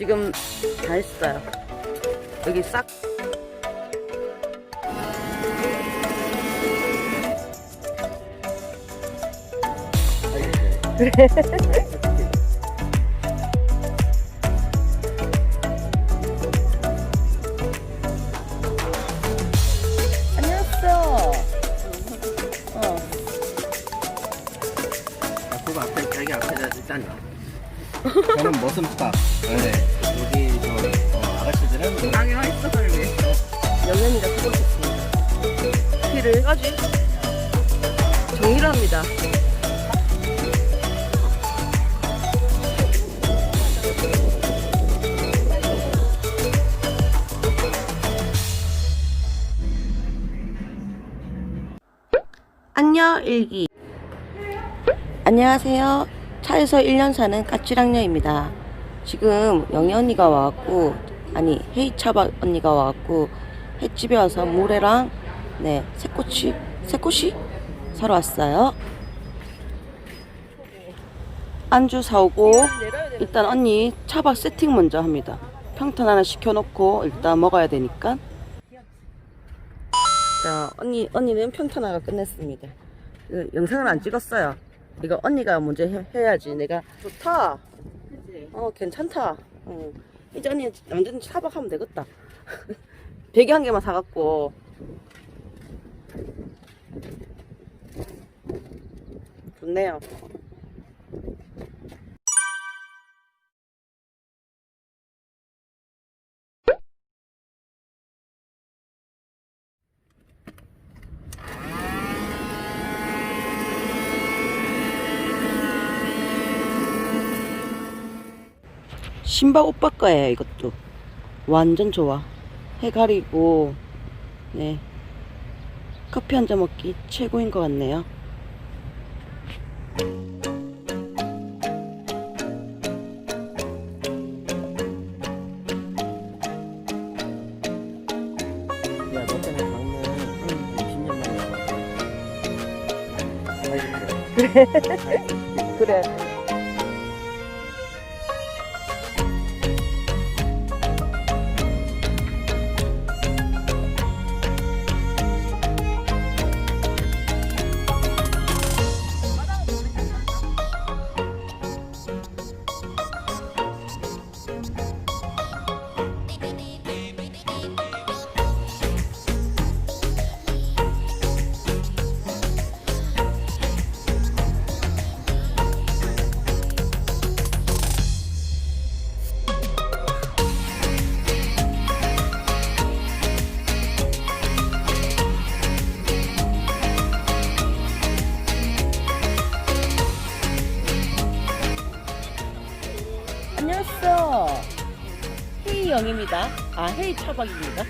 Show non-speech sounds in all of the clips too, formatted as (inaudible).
지금 다 했어요. 여기 싹. 안녕하세요. 어. 아, 그거 앞에 자기 앞에다 일단 저는 머슴밥 네 여기 저 어, 아가씨들은 땅에 와 있어 빨리. 영현이가 쓰고 있습니다. 피를 해가지. 정리를 합니다. 안녕 일기. 안녕하세요. 차에서 1년 사는 까치랑녀입니다. 지금 영희 언니가 와갖고 아니 헤이차박 언니가 와갖고 횟집에 와서 물회랑 네 새꼬치 새꼬시 사러 왔어요. 안주 사오고 일단 언니 차박 세팅 먼저 합니다. 평탄 하나 시켜놓고 일단 먹어야 되니까. 자 언니 언니는 평탄 하나 끝냈습니다. 그 영상을 안 찍었어요. 이거 언니가 먼저 해, 해야지. 내가 좋다. 어 괜찮다. 어. 이제 언니 완전 차박하면 되겠다. (laughs) 베개 한 개만 사갖고. 좋네요. 신박 오빠 거예요 이것도. 완전 좋아. 해 가리고 네. 커피 한 잔 먹기 최고인 것 같네요. 야, 너 때문에 강릉 20년 만에 (laughs) 그래 헤이 영입니다. 아 헤이 차박입니다.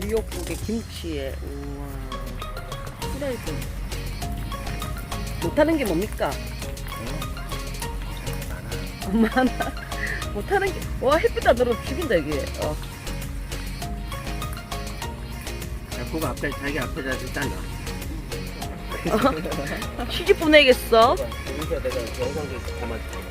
미역국에 김치에 우와. 후라이드 못하는 게 뭡니까? 많아 못하는 게 와 햇빛 안 들어도 죽인다 이게. 어. 야, 그거 앞에 자기 앞에다 일단 (laughs) 취직 보내겠어? 여기서 내가 영상도 담아줄게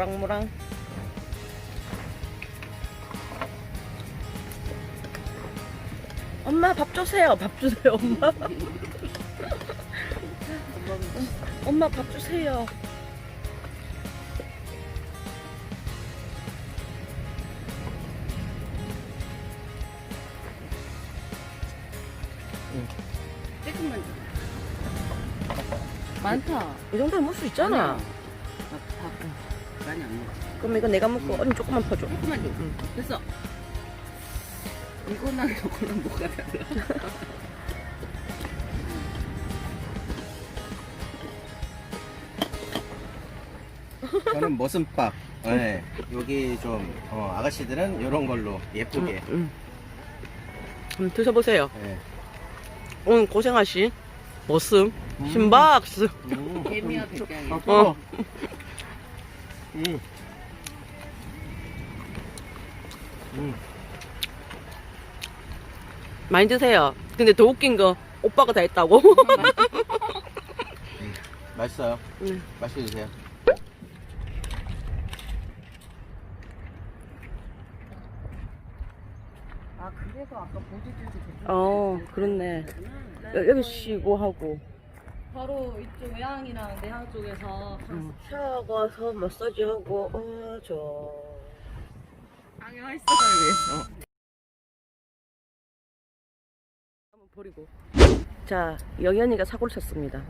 모랑모랑 엄마 밥 주세요 밥 주세요 엄마 (laughs) 엄마 밥 주세요 조금만. 많다. 이 정도는 먹을 수 있잖아 밥, 밥. 많이 안 먹어. 그럼 이거 내가 먹고 언니 조금만 퍼줘 조금만 줘. 됐어. 이거랑 이거랑 뭐가 달라? (laughs) 저는 머슴밥. 네. 여기 좀 어, 아가씨들은 이런 걸로 예쁘게. 음. 한번 드셔보세요. 네. 오늘 고생하신 머슴 심박스. 음. 개미와 백장이. 어. (laughs) 음. 음. 많이 드세요. 근데 더 웃긴 거 오빠가 다 했다고. (laughs) 맛있어요. 음. 맛있게 드세요. 아 그래서 아까 보조줄도 어, 그렇네. 여- 여기 쉬고 하고. 바로 이쪽 외항이랑 내항 쪽에서 음. 샤워하고 와서 마사지 하고, 어, 저. 강요 활성화를 위해서. 한번 버리고. 자, 영현이가 사고를 쳤습니다.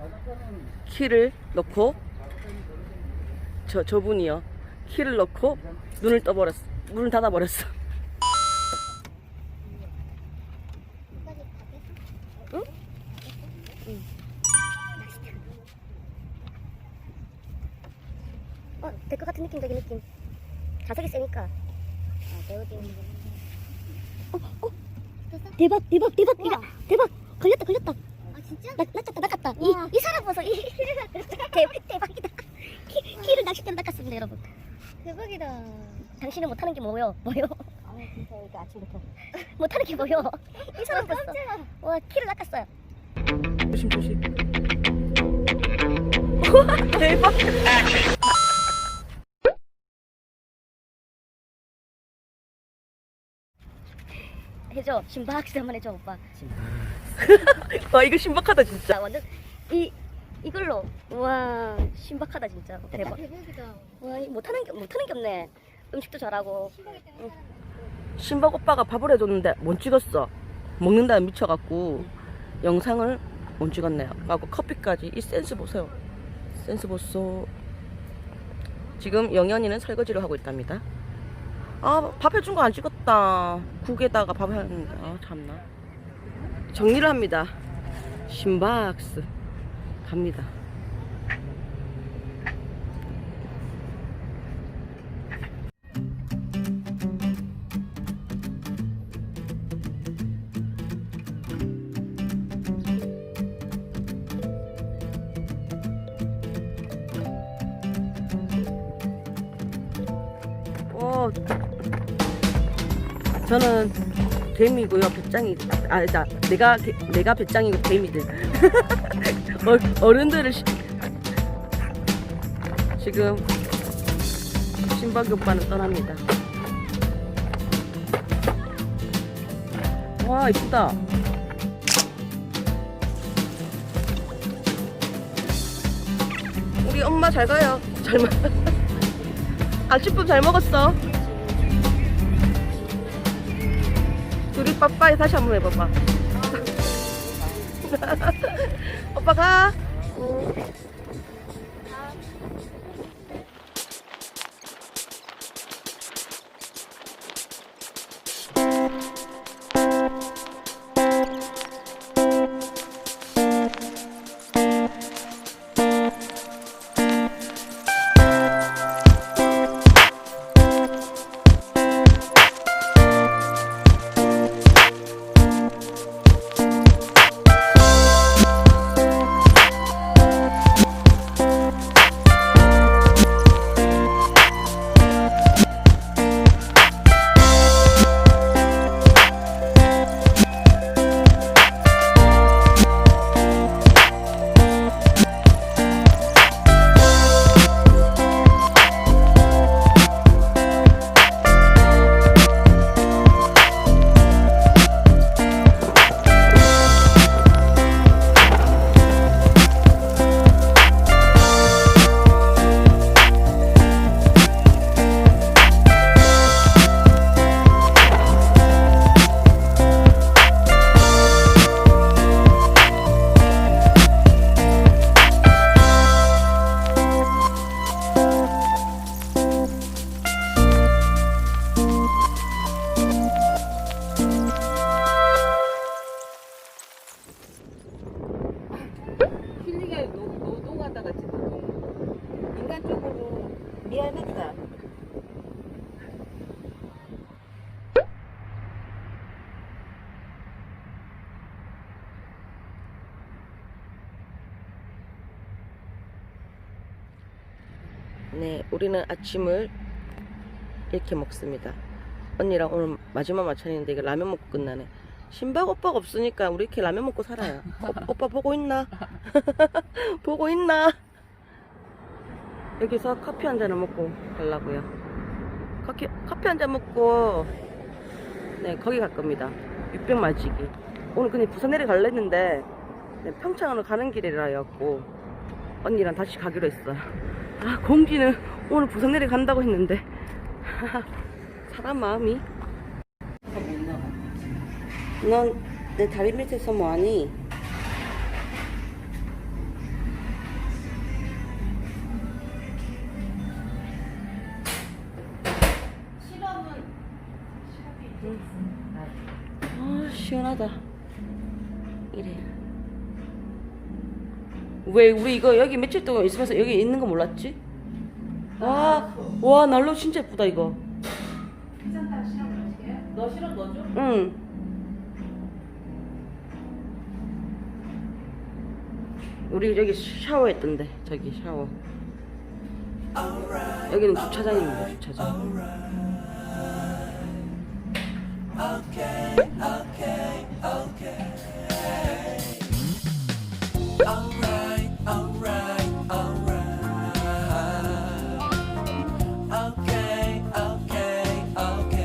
키를 넣고, 저, 저분이요. 키를 넣고, 눈을 떠버렸어. 문을 닫아버렸어. 어, 될 것 같은 느낌적인 느낌. 자석이 세니까. 아, 배우지. 어, 어. 대박, 대박, 대박, 대박, 대박. 걸렸다, 걸렸다. 아, 진짜? 낚, 낚았다, 낚았다. 이, 이 사람 보소. 이, 대박, (laughs) 대박이다. 키, 키를 낚싯대로 낚았습니다, 여러분. 대박이다. 당신은 못하는 게 뭐요? 뭐요? 아, 진짜 이거 아침부터. 못하는 게 뭐요? 이 사람 봤어. 와, 키를 낚았어요. 조심, 조심. 대박. 해줘. 심박수 한번 해줘, 오빠. (laughs) 와, 이거 신박하다, 진짜. 자, 완전 이 이걸로 와 신박하다 진짜 대박. 대박이다. 와이 못하는 게 못하는 게 없네. 음식도 잘하고. 신박 오빠가 밥을 해줬는데 못 찍었어. 먹는다 미쳐갖고 영상을 못 찍었네요. 하고 커피까지 이 센스 보세요. 센스 보소. 지금 영현이는 설거지를 하고 있답니다. 아, 밥 해준 거 안 찍었다. 국에다가 밥 했는데, 아, 참나. 정리를 합니다. 심박스. 갑니다. 어, 저는 뱀이고요. 배짱이 아, 자, 내가 개- 내가 배짱이고 뱀이들. (laughs) 어, 어른들을 시, 지금 신박이 오빠는 떠납니다. 와 이쁘다. 우리 엄마 잘 가요. 잘 먹. (laughs) 아침밥 잘 먹었어. 둘이 빠빠이 다시 한번 해봐봐. (laughs) 오빠 가. 하다가 지금 인간적으로 미안했다. 네, 우리는 아침을 이렇게 먹습니다. 언니랑 오늘 마지막 마찬인데 이거 라면 먹고 끝나네. 신박 오빠가 없으니까 우리 이렇게 라면 먹고 살아요. 오, 오빠 보고 있나? (laughs) 보고 있나? 여기서 커피 한 잔을 먹고 가려고요. 커피, 커피 한 잔 먹고 네 거기 갈 겁니다. 육병 마지기. 오늘 근데 부산 내려갈려 했는데 네, 평창으로 가는 길이라였고 언니랑 다시 가기로 했어요. 아 공기는 오늘 부산 내려간다고 했는데 (laughs) 사람 마음이 넌 내 다리 밑에서 뭐하니? 아 시원하다. 이래. 왜 우리 이거 여기 며칠 동안 있으면서 여기 있는 거 몰랐지? 와, 와 난로 진짜 예쁘다 이거. 너 실험 넣어줘? 응 우리 여기 샤워했던데 저기 샤워. 여기는 주차장입니다 주차장